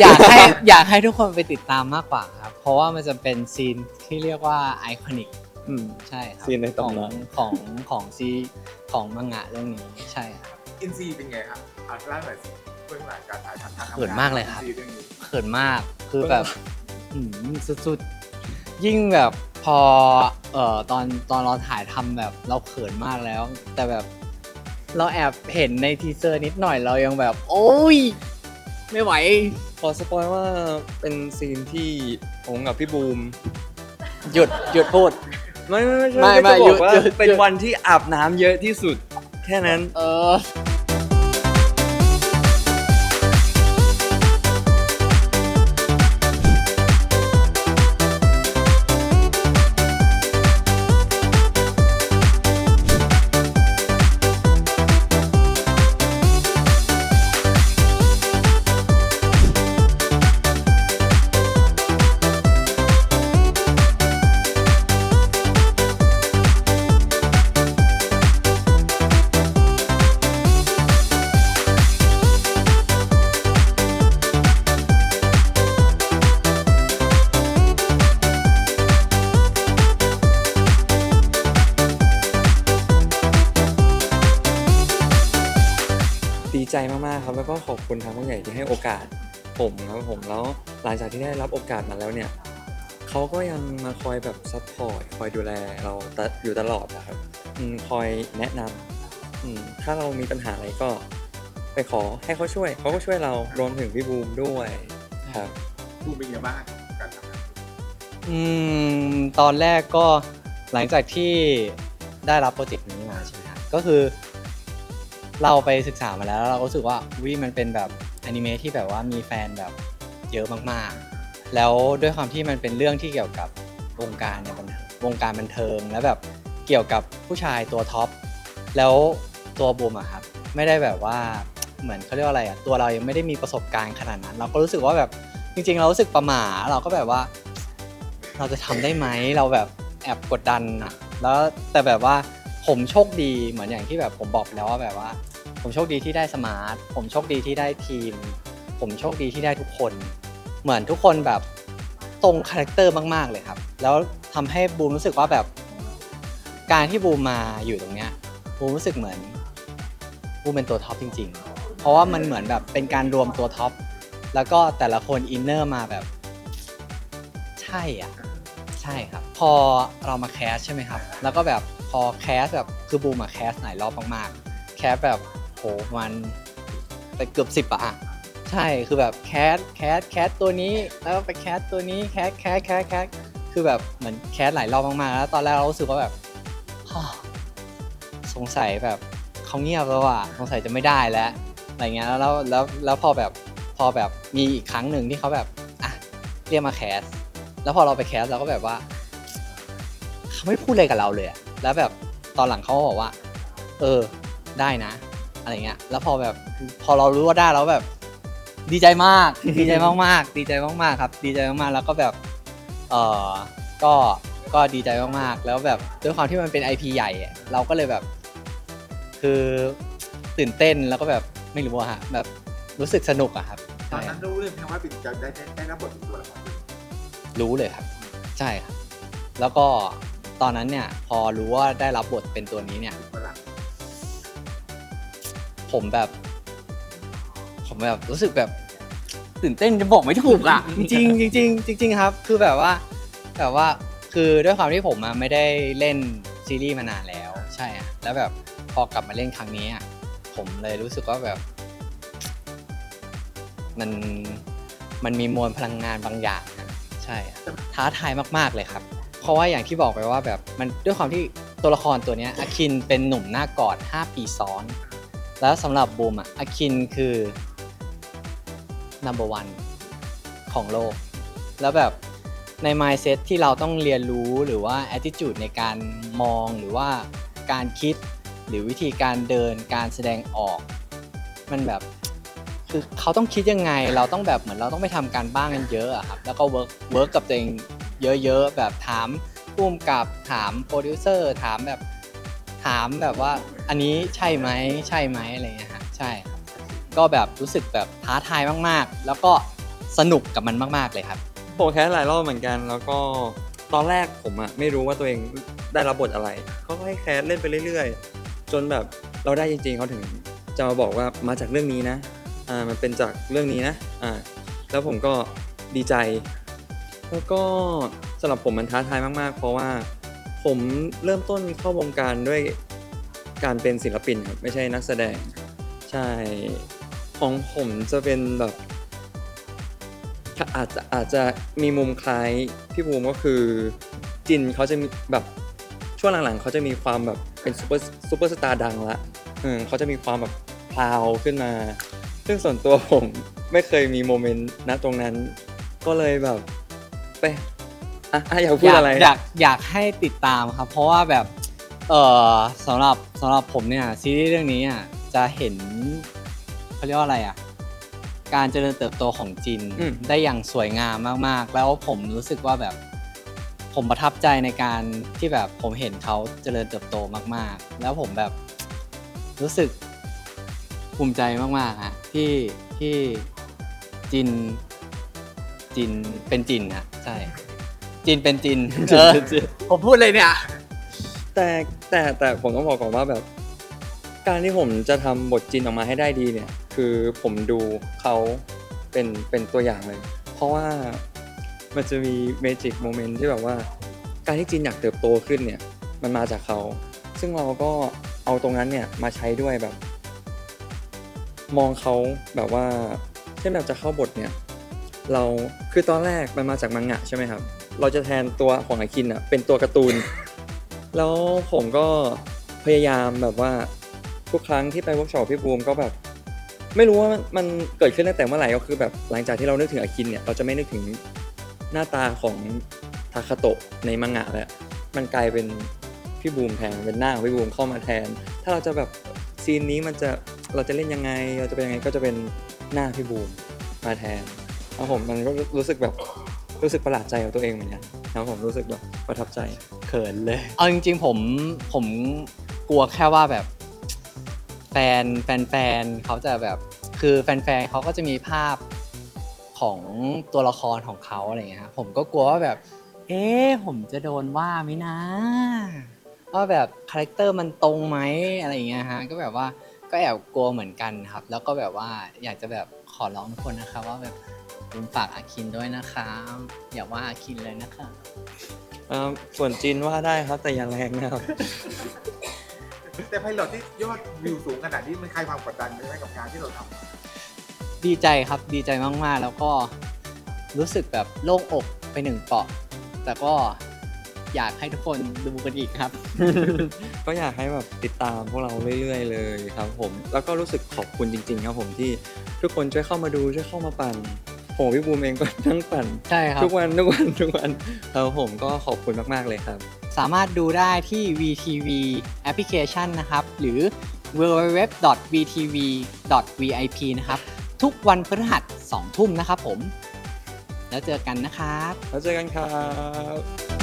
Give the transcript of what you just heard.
อยากให้อยากให้ทุกคนไปติดตามมากกว่าครับ เพราะว่ามันจะเป็นซีนที่เรียกว่าไอคอนิกอืมใช่ครับซีนในของตำนาน ของของซีของมังงะเรื่องนี้ใช่ครับ อินซีเป็นไงครับอะเล่าหน่อยสิเบื้องหลังการถ่ายทำการทำงนเขินมากเลยครับ อินซีเรื่องนี้ เขินมากคือแบบอืมสุดๆ ยิ่งแบบพอเอ่อตอนตอนเราถ่ายทำแบบเราเขินมากแล้ว แต่แบบเราแอบเห็นในทีเซอร์นิดหน่อยเรายังแบบ โอ้ย ไม่ไหว ขอสปอยว่าเป็นซีนที่ผมกับพี่บูม หยุดหยุดพูด ไม่ไม่ไม่ไม่ไม่จะบอกว่าหยุดหยุดเป็นวันที่อาบน้ำเยอะที่สุด แค่นั้น เออ มากๆครับแล้วก็ขอบคุณทางผู้ใหญ่ที่ให้โอกาสผมครับผมแล้วหลังจากที่ได้รับโอกาสมาแล้วเนี่ยเขาก็ยังมาคอยแบบซัพพอร์ตคอยดูแลเราตะอยู่ตลอดนะครับอืมคอยแนะนำอืมถ้าเรามีปัญหาอะไรก็ไปขอให้เขาช่วยเขาก็ช่วยเรารวมถึงพี่บูมด้วยครับบูมเป็นยังไงบ้างการทำงานอืมตอนแรกก็หลังจากที่ได้รับโปรเจกต์นี้มาใช่ไหมครับก็คือ เราไปศึกษามาแล้วแล้วเราก็รู้สึกว่าวิมันเป็นแบบอนิเมะที่แบบว่ามีแฟนแบบเยอะมากๆ แล้วด้วยความที่มันเป็นเรื่องที่เกี่ยวกับวงการในบันเทิงวงการบันเทิงแล้วแบบเกี่ยวกับผู้ชายตัวท็อปแล้วตัวบูมอะครับไม่ได้แบบว่าเหมือนเขาเรียกว่าอะไรอะตัวเรายังไม่ได้มีประสบการณ์ขนาดนั้น เราก็รู้สึกว่าแบบจริง ๆ เรารู้สึกประหม่าเราก็แบบว่า เราจะทำได้ไหมเราแบบแอบกดดันอะแล้วแต่แบบว่า ผมโชคดีเหมือนอย่างที่แบบผมบอกไปแล้วว่าแบบว่า ผมโชคดีที่ได้สมาร์ท ผมโชคดีที่ได้ทีม ผมโชคดีที่ได้ทุกคน เหมือนทุกคนแบบตรงคาแรคเตอร์มากๆเลยครับ แล้วทำให้บูมรู้สึกว่าแบบ การที่บูมมาอยู่ตรงเนี้ยบูมรู้สึกเหมือนบูมเป็นตัวท็อปจริง ๆ เพราะว่ามันเหมือนแบบเป็นการรวมตัวท็อปแล้วก็แต่ละคนอินเนอร์มาแบบ ใช่อะ ช่ครับ พอเรามาแคสใช่ไหมครับ แล้วก็แบบพอแคสแบบคือบูมาแคสหลายรอบมากๆ แคสแบบโหมันไปเกือบสิบอะใช่คือแบบแคสแคสแคสตัวนี้แล้วก็ไปแคสตัวนี้แคสแคสแคสแคสคือแบบเหมือนแคสหลายรอบมากๆแล้วตอนแรกเรารู้สึกว่าแบบฮ่าสงสัยแบบเขาเงียบแล้วอะสงสัยจะไม่ได้แล้วอะไรเงี้ยแล้วแล้วแล้วพอแบบพอแบบมีอีกครั้งหนึ่งที่เขาแบบอะเรียกมาแคส แล้วพอเราไปแคสเราก็แบบว่า เขาไม่พูดอะไรกับเราเลยอะแล้วแบบตอนหลังเขาก็บอกว่า เออได้นะ อะไรเงี้ย แล้วพอแบบพอเรารู้ว่าได้แล้วแบบ ดีใจมาก ดีใจมากๆ ดีใจมากๆครับ ดีใจมากๆ แล้วก็แบบเออก็ก็ดีใจมากๆ แล้วแบบด้วยความที่มันเป็น IP ใหญ่อะเราก็เลยแบบ คือตื่นเต้นแล้วก็แบบไม่รู้อะฮะแบบรู้สึกสนุกอะครับตอนนั้นรู้เรื่องไหมว่าปิดจะได้ได้รับบทเป็นตัวละคร รู้เลยครับ ใช่ครับ แล้วก็ตอนนั้นเนี่ยพอรู้ว่าได้รับบทเป็นตัวนี้เนี่ยตัวหลักผมแบบ ผมแบบรู้สึกแบบตื่นเต้นจะบอกไม่ถูกอะ จริงๆจริงๆจริงๆครับ คือแบบว่าแบบว่าคือด้วยความที่ผมอะไม่ได้เล่นซีรีส์มานานแล้ว ใช่อะแล้วแบบพอกลับมาเล่นครั้งนี้อะผมเลยรู้สึกว่าแบบ มันมันมีมวลพลังงานบางอย่างอะ ใช่ท้าทายมากๆเลยครับ เพราะว่าอย่างที่บอกไปว่าแบบมันด้วยความที่ตัวละครตัวเนี้ยอาคินเป็นหนุ่มหน้ากอด 5 ปีซ้อน แล้วสำหรับบูมอะอาคินคือ number one ของโลก แล้วแบบใน mindset ที่เราต้องเรียนรู้หรือว่า attitude ในการมองหรือว่าการคิด หรือวิธีการเดินการแสดงออก มันแบบ คือเขาต้องคิดยังไง เราต้องแบบเหมือนเราต้องไปทำการบ้านกันเยอะอะครับ แล้วก็เวิร์กเวิร์กกับตัวเองเยอะๆ แบบถามผู้กำกับถามโปรดิวเซอร์ถามแบบถามแบบว่าอันนี้ใช่ไหมใช่ไหมอะไรเงี้ยฮะใช่ ก็แบบรู้สึกแบบท้าทายมากๆ แล้วก็สนุกกับมันมากๆเลยครับผมแคสหลายรอบเหมือนกัน แล้วก็ตอนแรกผมอะไม่รู้ว่าตัวเองได้รับบทอะไรเขาก็ให้แคสเล่นไปเรื่อยๆ จนแบบเราได้จริงๆเขาถึงจะมาบอกว่ามาจากเรื่องนี้นะ อ่ามันเป็นจากเรื่องนี้นะอ่าแล้วผมก็ดีใจ แล้วก็สำหรับผมมันท้าทายมาก ๆ เพราะว่าผมเริ่มต้นเข้าวงการด้วยการเป็นศิลปินครับไม่ใช่นักแสดง ใช่ของผมจะเป็นแบบอาจจะอาจจะมีมุมคล้ายพี่ภูมิก็คือจินเขาจะมีแบบช่วงหลังๆเขาจะมีความแบบเป็นซูเปอร์ซูเปอร์สตาร์ดังละเออเขาจะมีความแบบพาวขึ้นมา ซึ่งส่วนตัวผมไม่เคยมีโมเมนต์ณตรงนั้น ก็เลยแบบไปอะอะอยากพูดอะไรอยากอยากอยากให้ติดตามครับ เพราะว่าแบบเออสำหรับสำหรับผมเนี่ยซีรีส์เรื่องนี้อะจะเห็นเขาเรียกว่าอะไรอะการเจริญเติบโตของจินอืมได้อย่างสวยงามมากๆ แล้วผมรู้สึกว่าแบบ ผมประทับใจในการที่แบบผมเห็นเขาเจริญเติบโตมากๆ แล้วผมแบบรู้สึกภูมิใจมากๆฮะ ที่ที่จิน จินเป็นจินฮะใช่ จินเป็นจินเออผมพูดเลยเนี่ย แต่แต่แต่ผมต้องบอกก่อนว่าแบบ การที่ผมจะทำบทจินออกมาให้ได้ดีเนี่ย คือผมดูเขาเป็นเป็นตัวอย่างเลย เพราะว่ามันจะมีเมจิกโมเมนต์ที่แบบว่า การที่จินอยากเติบโตขึ้นเนี่ย มันมาจากเขา ซึ่งเราก็เอาตรงนั้นเนี่ยมาใช้ด้วยแบบ มองเขาแบบว่าเช่นแบบจะเข้าบทเนี่ยเราคือตอนแรกมันมาจากมังงะใช่ไหมครับ เราจะแทนตัวของอาคินอะเป็นตัวการ์ตูน แล้วผมก็พยายามแบบว่าทุกครั้งที่ไปเวิร์กช็อปพี่บูมก็แบบ ไม่รู้ว่ามันมันเกิดขึ้นตั้งแต่เมื่อไหร่ก็คือแบบหลังจากที่เรานึกถึงอาคินเนี่ยเราจะไม่นึกถึงหน้าตาของทาคาโตะในมังงะแล้วมันกลายเป็นพี่บูมแทนเป็นหน้าของพี่บูมเข้ามาแทน ถ้าเราจะแบบซีนนี้มันจะ เราจะเล่นยังไงเราจะเป็นยังไงก็จะเป็นหน้าพี่บูมมาแทนแล้วผมมันก็รู้สึกแบบรู้สึกประหลาดใจกับตัวเองเหมือนกันแล้วผมรู้สึกแบบประทับใจเขินเลย เอาจริง ๆ ผมผมกลัวแค่ว่าแบบ แฟนแฟนแฟนเขาจะแบบ คือแฟนแฟนเขาก็จะมีภาพของตัวละครของเขาอะไรอย่างเงี้ยฮะผมก็กลัวว่าแบบ เอ๊ะผมจะโดนว่าไหมนะว่าแบบคาแรคเตอร์มันตรงไหมอะไรอย่างเงี้ยฮะก็แบบว่า ก็แอบกลัวเหมือนกันครับ แล้วก็แบบว่าอยากจะแบบขอร้องทุกคนนะครับว่าแบบคุณฝากอาคินด้วยนะครับอย่าว่าอาคินเลยนะครับอ่าส่วนจีนว่าได้ครับแต่อย่าแรงนะครับ แต่ไพลอตที่ยอดวิวสูงขนาดนี้มันคลายความกดดันไหมกับงานที่เราทำดีใจครับดีใจมากๆ แล้วก็รู้สึกแบบโล่งอกไปหนึ่งเปาะแต่ก็ อยากให้ทุกคนดูกันอีกครับ ก็อยากให้แบบติดตามพวกเราเรื่อยๆ เลยครับผม แล้วก็รู้สึกขอบคุณจริง ๆ ครับผมที่ทุกคนช่วยเข้ามาดูช่วยเข้ามาปั่นผมพี่บูมเองก็นั่งปั่นใช่ครับ ทุกวันทุกวันทุกวันแล้วผมก็ขอบคุณมากๆเลยครับ สามารถดูได้ที่ VTV แอปพลิเคชันนะครับ หรือ www.vtv.vip นะครับ ทุกวันพฤหัส2ทุ่มนะครับผม แล้วเจอกันนะครับ แล้วเจอกันครับ